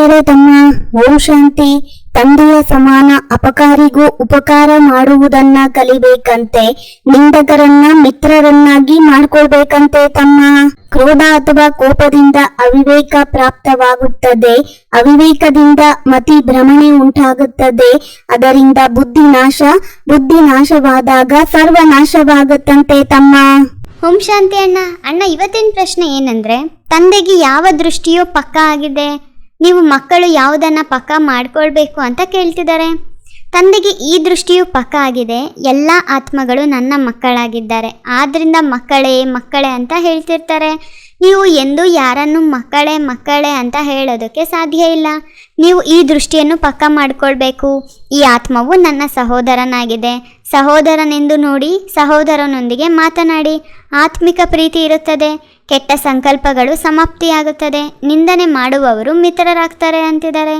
ತಮ್ಮ ಓಂ ಶಾಂತಿ ತಂದೆಯ ಸಮಾನ ಅಪಕಾರಿಗೂ ಉಪಕಾರ ಮಾಡುವುದನ್ನ ಕಲಿಬೇಕಂತೆ, ನಿಂದಕರನ್ನ ಮಿತ್ರರನ್ನಾಗಿ ಮಾಡ್ಕೊಳ್ಬೇಕಂತೆ ತಮ್ಮ ಕ್ರೋಧ ಅಥವಾ ಕೋಪದಿಂದ ಅವಿವೇಕ ಪ್ರಾಪ್ತವಾಗುತ್ತದೆ. ಅವಿವೇಕದಿಂದ ಮತಿ ಭ್ರಮಣೆ ಉಂಟಾಗುತ್ತದೆ. ಅದರಿಂದ ಬುದ್ಧಿ ನಾಶ ಬುದ್ಧಿ ನಾಶವಾದಾಗ ಸರ್ವನಾಶವಾಗುತ್ತಂತೆ ತಮ್ಮ. ಓಂ ಶಾಂತಿ ಅಣ್ಣ ಅಣ್ಣ, ಇವತ್ತಿನ ಪ್ರಶ್ನೆ ಏನಂದ್ರೆ, ತಂದೆಗೆ ಯಾವ ದೃಷ್ಟಿಯೋ ಪಕ್ಕ ಆಗಿದೆ? ನೀವು ಮಕ್ಕಳು ಯಾವುದನ್ನ ಪಕ್ಕ ಮಾಡಿಕೊಳ್ಬೇಕು ಅಂತ ಕೇಳ್ತಿದ್ದಾರೆ. ತಂದೆಗೆ ಈ ದೃಷ್ಟಿಯು ಪಕ್ಕ ಆಗಿದೆ. ಎಲ್ಲ ಆತ್ಮಗಳು ನನ್ನ ಮಕ್ಕಳಾಗಿದ್ದಾರೆ. ಆದ್ರಿಂದ ಮಕ್ಕಳೇ ಮಕ್ಕಳೇ ಅಂತ ಹೇಳ್ತಿರ್ತಾರೆ. ನೀವು ಎಂದು ಯಾರನ್ನು ಮಕ್ಕಳೇ ಮಕ್ಕಳೇ ಅಂತ ಹೇಳೋದಕ್ಕೆ ಸಾಧ್ಯ ಇಲ್ಲ. ನೀವು ಈ ದೃಷ್ಟಿಯನ್ನು ಪಕ್ಕ ಮಾಡಿಕೊಳ್ಬೇಕು. ಈ ಆತ್ಮವು ನನ್ನ ಸಹೋದರನಾಗಿದೆ. ಸಹೋದರನೆಂದು ನೋಡಿ ಸಹೋದರನೊಂದಿಗೆ ಮಾತನಾಡಿ. ಆತ್ಮಿಕ ಪ್ರೀತಿ ಇರುತ್ತದೆ. ಕೆಟ್ಟ ಸಂಕಲ್ಪಗಳು ಸಮಾಪ್ತಿಯಾಗುತ್ತದೆ. ನಿಂದನೆ ಮಾಡುವವರು ಮಿತ್ರರಾಗ್ತಾರೆ ಅಂತಿದ್ದಾರೆ.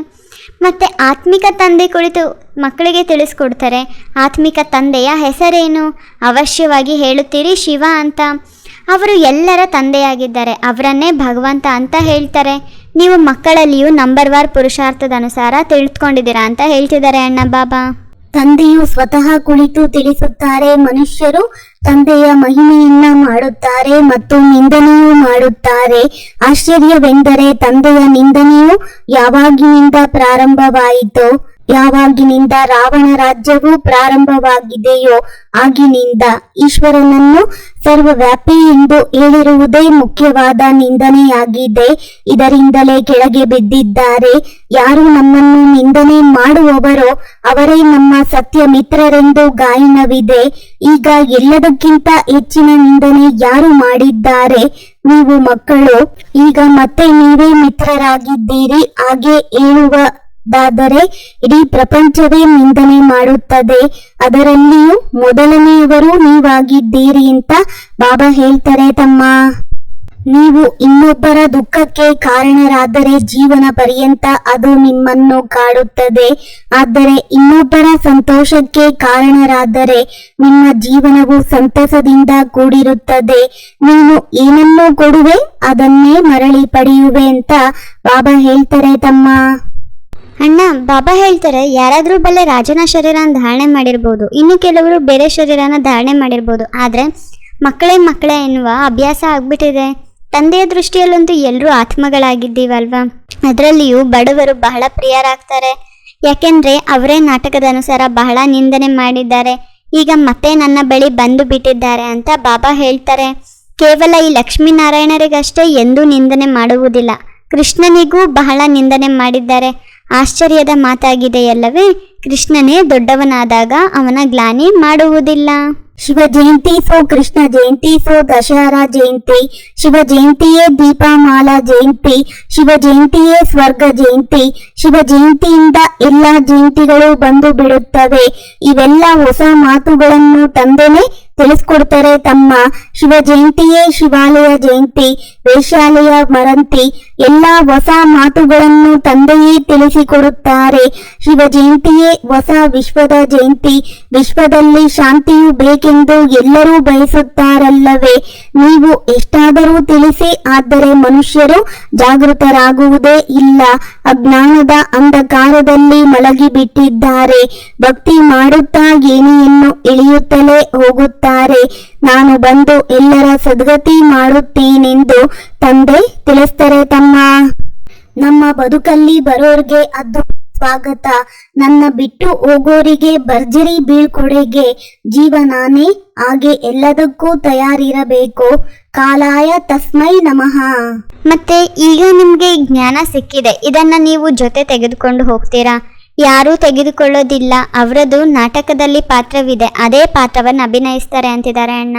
ಮತ್ತು ಆತ್ಮಿಕ ತಂದೆ ಕುರಿತು ಮಕ್ಕಳಿಗೆ ತಿಳಿಸ್ಕೊಡ್ತಾರೆ. ಆತ್ಮಿಕ ತಂದೆಯ ಹೆಸರೇನು? ಅವಶ್ಯವಾಗಿ ಹೇಳುತ್ತೀರಿ ಶಿವ ಅಂತ. ಅವರು ಎಲ್ಲರ ತಂದೆಯಾಗಿದ್ದಾರೆ. ಅವರನ್ನೇ ಭಗವಂತ ಅಂತ ಹೇಳ್ತಾರೆ. ನೀವು ಮಕ್ಕಳಲ್ಲಿಯೂ ನಂಬರ್ ವಾರ್ ಪುರುಷಾರ್ಥದ ಅನುಸಾರ ತಿಳಿದುಕೊಂಡಿದ್ದೀರಾ ಅಂತ ಹೇಳ್ತಿದ್ದಾರೆ ಅಣ್ಣ ಬಾಬಾ. ತಂದೆಯು ಸ್ವತಃ ಕುಳಿತು ತಿಳಿಸುತ್ತಾರೆ, ಮನುಷ್ಯರು ತಂದೆಯ ಮಹಿಮೆಯನ್ನ ಮಾಡುತ್ತಾರೆ ಮತ್ತು ನಿಂದನೆಯೂ ಮಾಡುತ್ತಾರೆ. ಆಶ್ಚರ್ಯವೆಂದರೆ ತಂದೆಯ ನಿಂದನೆಯು ಯಾವಾಗಿನಿಂದ ಪ್ರಾರಂಭವಾಯಿತೋ? ಯಾವಾಗಿನಿಂದ ರಾವಣ ರಾಜ್ಯವು ಪ್ರಾರಂಭವಾಗಿದೆಯೋ ಆಗಿನಿಂದ ಈಶ್ವರನನ್ನು ಸರ್ವವ್ಯಾಪಿ ಎಂದು ಹೇಳಿರುವುದೇ ಮುಖ್ಯವಾದ ನಿಂದನೆಯಾಗಿದೆ. ಇದರಿಂದಲೇ ಕೆಳಗೆ ಬಿದ್ದಿದ್ದಾರೆ. ಯಾರು ನಮ್ಮನ್ನು ನಿಂದನೆ ಮಾಡುವವರೋ ಅವರೇ ನಮ್ಮ ಸತ್ಯ ಮಿತ್ರರೆಂದು ಗಾಯನವಿದೆ. ಈಗ ಎಲ್ಲದಕ್ಕಿಂತ ಹೆಚ್ಚಿನ ನಿಂದನೆ ಯಾರು ಮಾಡಿದ್ದಾರೆ? ನೀವು ಮಕ್ಕಳು, ಈಗ ಮತ್ತೆ ನೀವೇ ಮಿತ್ರರಾಗಿದ್ದೀರಿ. ಹಾಗೆ ಹೇಳುವುದಾದರೆ ಇಡೀ ಪ್ರಪಂಚವೇ ನಿಂದನೆ ಮಾಡುತ್ತದೆ. ಅದರಲ್ಲಿಯೂ ಮೊದಲನೆಯವರು ನೀವಾಗಿದ್ದೀರಿ ಅಂತ ಬಾಬಾ ಹೇಳ್ತಾರೆ ತಮ್ಮ. ನೀವು ಇನ್ನೊಬ್ಬರ ದುಃಖಕ್ಕೆ ಕಾರಣರಾದರೆ ಜೀವನ ಪರ್ಯಂತ ಅದು ನಿಮ್ಮನ್ನು ಕಾಡುತ್ತದೆ. ಆದರೆ ಇನ್ನೊಬ್ಬರ ಸಂತೋಷಕ್ಕೆ ಕಾರಣರಾದರೆ ನಿಮ್ಮ ಜೀವನವು ಸಂತಸದಿಂದ ಕೂಡಿರುತ್ತದೆ. ನೀನು ಏನನ್ನೂ ಕೊಡುವೆ ಅದನ್ನೇ ಮರಳಿ ಪಡೆಯುವೆ ಅಂತ ಬಾಬಾ ಹೇಳ್ತಾರೆ ತಮ್ಮ. ಅಣ್ಣ, ಬಾಬಾ ಹೇಳ್ತಾರೆ, ಯಾರಾದರೂ ಬಲ್ಲೆ ರಾಜನ ಶರೀರನ ಧಾರಣೆ ಮಾಡಿರ್ಬೋದು. ಇನ್ನು ಕೆಲವರು ಬೇರೆ ಶರೀರನ ಧಾರಣೆ ಮಾಡಿರ್ಬೋದು. ಆದರೆ, ಮಕ್ಕಳೇ ಮಕ್ಕಳೇ ಎನ್ನುವ ಅಭ್ಯಾಸ ಆಗ್ಬಿಟ್ಟಿದೆ. ತಂದೆಯ ದೃಷ್ಟಿಯಲ್ಲಂತೂ ಎಲ್ಲರೂ ಆತ್ಮಗಳಾಗಿದ್ದೀವಲ್ವಾ? ಅದರಲ್ಲಿಯೂ ಬಡವರು ಬಹಳ ಪ್ರಿಯರಾಗ್ತಾರೆ. ಯಾಕೆಂದ್ರೆ, ಅವರೇ ನಾಟಕದ ಅನುಸಾರ ಬಹಳ ನಿಂದನೆ ಮಾಡಿದ್ದಾರೆ. ಈಗ ಮತ್ತೆ ನನ್ನ ಬಳಿ ಬಂದು ಬಿಟ್ಟಿದ್ದಾರೆ ಅಂತ ಬಾಬಾ ಹೇಳ್ತಾರೆ. ಕೇವಲ ಈ ಲಕ್ಷ್ಮೀನಾರಾಯಣರಿಗಷ್ಟೇ ಎಂದೂ ನಿಂದನೆ ಮಾಡುವುದಿಲ್ಲ. ಕೃಷ್ಣನಿಗೂ ಬಹಳ ನಿಂದನೆ ಮಾಡಿದ್ದಾರೆ. ಆಶ್ಚರ್ಯದ ಮಾತಾಗಿದೆಯಲ್ಲವೇ? ಕೃಷ್ಣನೇ ದೊಡ್ಡವನಾದಾಗ ಅವನ ಗ್ಲಾನಿ ಮಾಡುವುದಿಲ್ಲ. ಶಿವ ಜಯಂತಿ ಸೋ ಕೃಷ್ಣ ಜಯಂತಿ ಸೋ ದಶಹರಾ ಜಯಂತಿ. ಶಿವ ಜಯಂತಿಯೇ ದೀಪಮಾಲಾ ಜಯಂತಿ. ಶಿವ ಜಯಂತಿಯೇ ಸ್ವರ್ಗ ಜಯಂತಿ. ಶಿವ ಜಯಂತಿಯಿಂದ ಎಲ್ಲ ಜಯಂತಿಗಳು ಬಂದು ಬಿಡುತ್ತವೆ. ಇವೆಲ್ಲ ಹೊಸ ಮಾತುಗಳನ್ನು ತಂದೆನೆ ತಿಳಿಸ್ಕೊಡ್ತಾರೆ ತಮ್ಮ ಶಿವ ಜಯಂತಿಯೇ ಶಿವಾಲಯ ಜಯಂತಿ ವೇಶಾಲಯ ಮರಂತಿ, ಎಲ್ಲ ಹೊಸ ಮಾತುಗಳನ್ನು ತಂದೆಯೇ ತಿಳಿಸಿಕೊಡುತ್ತಾರೆ. ಶಿವ ಜಯಂತಿಯೇ ಹೊಸ ವಿಶ್ವದ ಜಯಂತಿ, ವಿಶ್ವದಲ್ಲಿ ಶಾಂತಿಯು ಬೇಕೆಂದು ಎಲ್ಲರೂ ಬಯಸುತ್ತಾರಲ್ಲವೇ? ನೀವು ಎಷ್ಟಾದರೂ ತಿಳಿಸಿ, ಆದರೆ ಮನುಷ್ಯರು ಜಾಗೃತರಾಗುವುದೇ ಇಲ್ಲ. ಅಜ್ಞಾನದ ಅಂಧಕಾರದಲ್ಲಿ ಮಲಗಿಬಿಟ್ಟಿದ್ದಾರೆ. ಭಕ್ತಿ ಮಾಡುತ್ತಾ ಏಣಿಯನ್ನು ಇಳಿಯುತ್ತಲೇ ಹೋಗುತ್ತಾರೆ ನಾನು ಬಂದು ಎಲ್ಲರ ಸದ್ಗತಿ ಮಾಡುತ್ತೀನೆಂದು ತಂದೆ ತಿಳಿಸ್ತಾರೆ ತಮ್ಮ. ನಮ್ಮ ಬದುಕಲ್ಲಿ ಬರೋರ್ಗೆ ಅದ್ದು ಸ್ವಾಗತ. ನನ್ನ ಬಿಟ್ಟು ಹೋಗೋರಿಗೆ ಭರ್ಜರಿ ಬೀಳ್ಕೊಡೆಗೆ. ಜೀವನಾನೇ ಹಾಗೆ ಎಲ್ಲದಕ್ಕೂ ತಯಾರಿರಬೇಕು. ಕಾಲಾಯ ತಸ್ಮೈ ನಮಃ. ಮತ್ತೆ ಈಗ ನಿಮಗೆ ಜ್ಞಾನ ಸಿಕ್ಕಿದೆ. ಇದನ್ನ ನೀವು ಜೊತೆ ತೆಗೆದುಕೊಂಡು ಹೋಗ್ತೀರಾ? ಯಾರೂ ತೆಗೆದುಕೊಳ್ಳೋದಿಲ್ಲ. ಅವರದು ನಾಟಕದಲ್ಲಿ ಪಾತ್ರವಿದೆ. ಅದೇ ಪಾತ್ರವನ್ನು ಅಭಿನಯಿಸ್ತಾರೆ ಅಂತಿದ್ದಾರೆ ಅಣ್ಣ.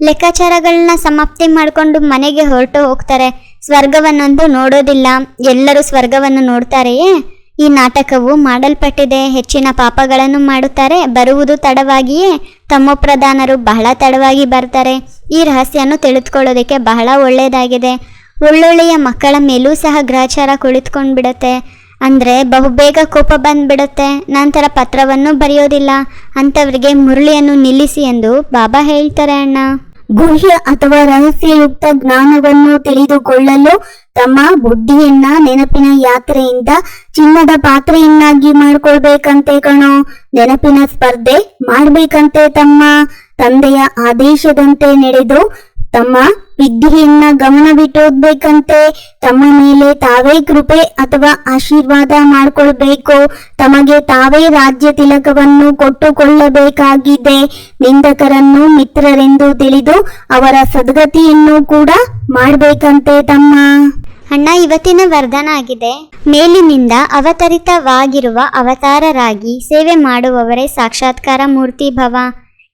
ಲೆಕ್ಕಾಚಾರಗಳನ್ನ ಸಮಾಪ್ತಿ ಮಾಡಿಕೊಂಡು ಮನೆಗೆ ಹೊರಟು ಹೋಗ್ತಾರೆ. ಸ್ವರ್ಗವನ್ನೊಂದು ನೋಡೋದಿಲ್ಲ. ಎಲ್ಲರೂ ಸ್ವರ್ಗವನ್ನು ನೋಡ್ತಾರೆಯೇ? ಈ ನಾಟಕವು ಮಾಡಲ್ಪಟ್ಟಿದೆ. ಹೆಚ್ಚಿನ ಪಾಪಗಳನ್ನು ಮಾಡುತ್ತಾರೆ. ಬರುವುದು ತಡವಾಗಿಯೇ ತಮ್ಮ ಪ್ರಧಾನರು ಬಹಳ ತಡವಾಗಿ ಬರ್ತಾರೆ. ಈ ರಹಸ್ಯವನ್ನು ತಿಳಿದುಕೊಳ್ಳೋದಕ್ಕೆ ಬಹಳ ಒಳ್ಳೆಯದಾಗಿದೆ. ಒಳ್ಳೊಳ್ಳೆಯ ಮಕ್ಕಳ ಮೇಲೂ ಸಹ ಗ್ರಹಚಾರ ಕುಳಿತುಕೊಂಡು ಬಿಡುತ್ತೆ ಅಂದರೆ ಬಹುಬೇಗ ಕೋಪ ಬಂದ್ಬಿಡುತ್ತೆ, ನಂತರ ಪತ್ರವನ್ನು ಬರೆಯೋದಿಲ್ಲ, ಅಂಥವ್ರಿಗೆ ಮುರಳಿಯನ್ನು ನಿಲ್ಲಿಸಿ ಎಂದು ಬಾಬಾ ಹೇಳ್ತಾರೆ ಅಣ್ಣ. ಗುಹ್ಯ ಅಥವಾ ರಹಸ್ಯಯುಕ್ತ ಜ್ಞಾನವನ್ನು ತಿಳಿದುಕೊಳ್ಳಲು ತಮ್ಮ ಬುದ್ಧಿಯನ್ನ ನೆನಪಿನ ಯಾತ್ರೆಯಿಂದ ಚಿನ್ನದ ಪಾತ್ರೆಯನ್ನಾಗಿ ಮಾಡ್ಕೊಳ್ಬೇಕಂತೆ ಕಣೋ. ನೆನಪಿನ ಸ್ಪರ್ಧೆ ಮಾಡ್ಬೇಕಂತೆ ತಮ್ಮ ತಂದೆಯ ಆದೇಶದಂತೆ ನಡೆದು ತಮ್ಮ ವಿದ್ಯೆಯನ್ನ ಗಮನವಿಟ್ಟೋದ್ಬೇಕಂತೆ, ತಮ್ಮ ಮೇಲೆ ತಾವೇ ಕೃಪೆ ಅಥವಾ ಆಶೀರ್ವಾದ ಮಾಡ್ಕೊಳ್ಬೇಕು. ತಮಗೆ ತಾವೇ ರಾಜ್ಯ ತಿಲಕವನ್ನು ಕೊಟ್ಟುಕೊಳ್ಳಬೇಕಾಗಿದೆ. ನಿಂದಕರನ್ನು ಮಿತ್ರರೆಂದು ತಿಳಿದು ಅವರ ಸದ್ಗತಿಯನ್ನು ಕೂಡ ಮಾಡ್ಬೇಕಂತೆ ತಮ್ಮ. ಅಣ್ಣ, ಇವತ್ತಿನ ವರ್ಧನ ಆಗಿದೆ. ಮೇಲಿನಿಂದ ಅವತರಿತವಾಗಿರುವ ಅವತಾರರಾಗಿ ಸೇವೆ ಮಾಡುವವರೇ ಸಾಕ್ಷಾತ್ಕಾರ ಮೂರ್ತಿ ಭವ.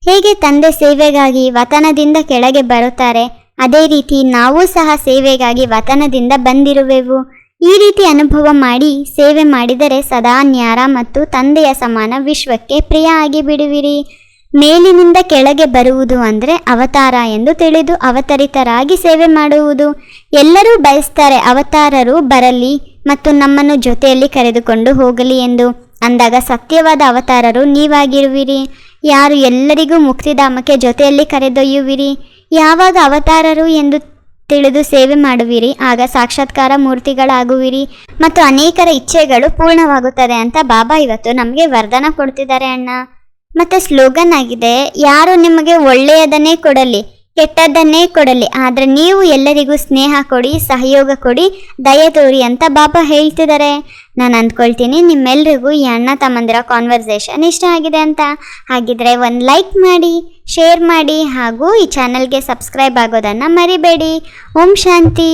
ಹೇಗೆ ತಂದೆ ಸೇವೆಗಾಗಿ ವತನದಿಂದ ಕೆಳಗೆ ಬರುತ್ತಾರೆ? ಅದೇ ರೀತಿ ನಾವು ಸಹ ಸೇವೆಗಾಗಿ ವತನದಿಂದ ಬಂದಿರುವೆವು. ಈ ರೀತಿ ಅನುಭವ ಮಾಡಿ ಸೇವೆ ಮಾಡಿದರೆ ಸದಾ ನ್ಯಾರ ಮತ್ತು ತಂದೆಯ ಸಮಾನ ವಿಶ್ವಕ್ಕೆ ಪ್ರಿಯ ಆಗಿ ಬಿಡುವಿರಿ ಮೇಲಿನಿಂದ ಕೆಳಗೆ ಬರುವುದು ಅಂದರೆ ಅವತಾರ ಎಂದು ತಿಳಿದು ಅವತರಿತರಾಗಿ ಸೇವೆ ಮಾಡುವುದು. ಎಲ್ಲರೂ ಬಯಸ್ತಾರೆ ಅವತಾರರು ಬರಲಿ ಮತ್ತು ನಮ್ಮನ್ನು ಜೊತೆಯಲ್ಲಿ ಕರೆದುಕೊಂಡು ಹೋಗಲಿ ಎಂದು. ಅಂದಾಗ ಸತ್ಯವಾದ ಅವತಾರರು ನೀವಾಗಿರುವಿರಿ. ಯಾರು ಎಲ್ಲರಿಗೂ ಮುಕ್ತಿಧಾಮಕ್ಕೆ ಜೊತೆಯಲ್ಲಿ ಕರೆದೊಯ್ಯುವಿರಿ. ಯಾವಾಗ ಅವತಾರರು ಎಂದು ತಿಳಿದು ಸೇವೆ ಮಾಡುವಿರಿ, ಆಗ ಸಾಕ್ಷಾತ್ಕಾರ ಮೂರ್ತಿಗಳಾಗುವಿರಿ ಮತ್ತು ಅನೇಕರ ಇಚ್ಛೆಗಳು ಪೂರ್ಣವಾಗುತ್ತದೆ ಅಂತ ಬಾಬಾ ಇವತ್ತು ನಮಗೆ ವರದಾನ ಕೊಡ್ತಿದ್ದಾರೆ ಅಣ್ಣ. ಮತ್ತೆ ಸ್ಲೋಗನ್ ಆಗಿದೆ, ಯಾರು ನಿಮಗೆ ಒಳ್ಳೆಯದನ್ನೇ ಕೊಡಲಿ? ಕೆಟ್ಟದ್ದನ್ನೇ ಕೊಡಲಿ, ಆದರೆ ನೀವು ಎಲ್ಲರಿಗೂ ಸ್ನೇಹ ಕೊಡಿ, ಸಹಯೋಗ ಕೊಡಿ, ದಯ ತೋರಿ ಅಂತ ಬಾಬಾ ಹೇಳ್ತಿದ್ದಾರೆ ನಾನು ಅಂದ್ಕೊಳ್ತೀನಿ, ನಿಮ್ಮೆಲ್ರಿಗೂ ಈ ಅಣ್ಣ ತಮ್ಮಂದಿರ ಕಾನ್ವರ್ಸೇಷನ್ ಇಷ್ಟ ಆಗಿದೆ ಅಂತ. ಹಾಗಿದ್ರೆ ಒಂದು ಲೈಕ್ ಮಾಡಿ ಶೇರ್ ಮಾಡಿ, ಹಾಗೂ ಈ ಚಾನಲ್ಗೆ ಸಬ್ಸ್ಕ್ರೈಬ್ ಆಗೋದನ್ನು ಮರಿಬೇಡಿ. ಓಂ ಶಾಂತಿ.